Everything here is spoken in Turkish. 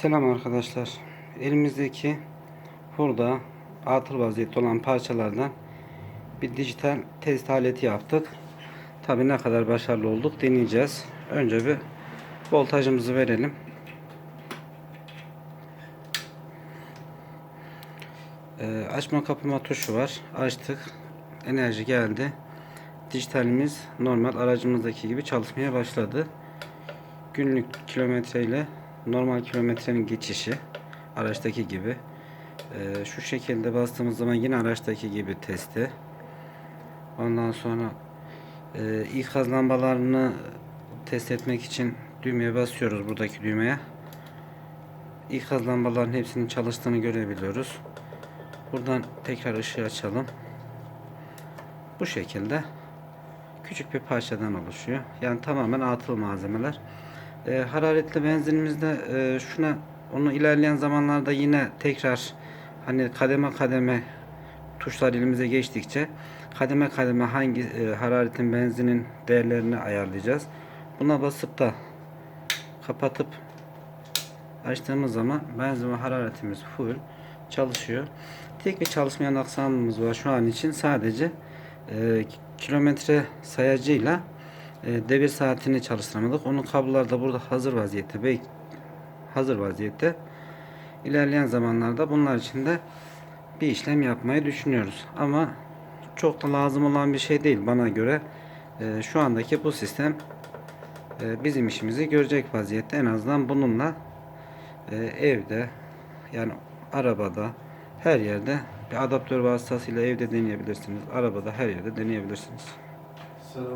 Selam arkadaşlar. Elimizdeki burada atıl vaziyette olan parçalardan bir dijital test aleti yaptık. Tabi ne kadar başarılı olduk deneyeceğiz. Önce bir voltajımızı verelim. Ee, açma kapama tuşu var. Açtık. Enerji geldi. Dijitalimiz normal aracımızdaki gibi çalışmaya başladı. Günlük kilometre ile normal kilometrenin geçişi araçtaki gibi. Ee, şu şekilde bastığımız zaman yine araçtaki gibi testi. Ondan sonra e, ikaz lambalarını test etmek için düğmeye basıyoruz buradaki düğmeye. İkaz lambaların hepsinin çalıştığını görebiliyoruz. Buradan tekrar ışığı açalım. Bu şekilde küçük bir parçadan oluşuyor. Yani tamamen atıl malzemeler. E, hararetli benzinimizde e, şuna onu ilerleyen zamanlarda yine tekrar hani kademe kademe tuşlar elimize geçtikçe kademe kademe hangi e, hararetin benzinin değerlerini ayarlayacağız. Buna basıp da kapatıp açtığımız zaman benzin ve hararetimiz full çalışıyor. Tek bir çalışmayan aksamımız var şu an için sadece e, kilometre sayacıyla devir saatini çalıştıramadık. Onun kablolar da burada hazır vaziyette. Bek hazır vaziyette. İlerleyen zamanlarda bunlar için de bir işlem yapmayı düşünüyoruz. Ama çok da lazım olan bir şey değil bana göre. E, şu andaki bu sistem e, bizim işimizi görecek vaziyette. En azından bununla e, evde yani arabada her yerde bir adaptör vasıtasıyla evde deneyebilirsiniz. Arabada her yerde deneyebilirsiniz. Selam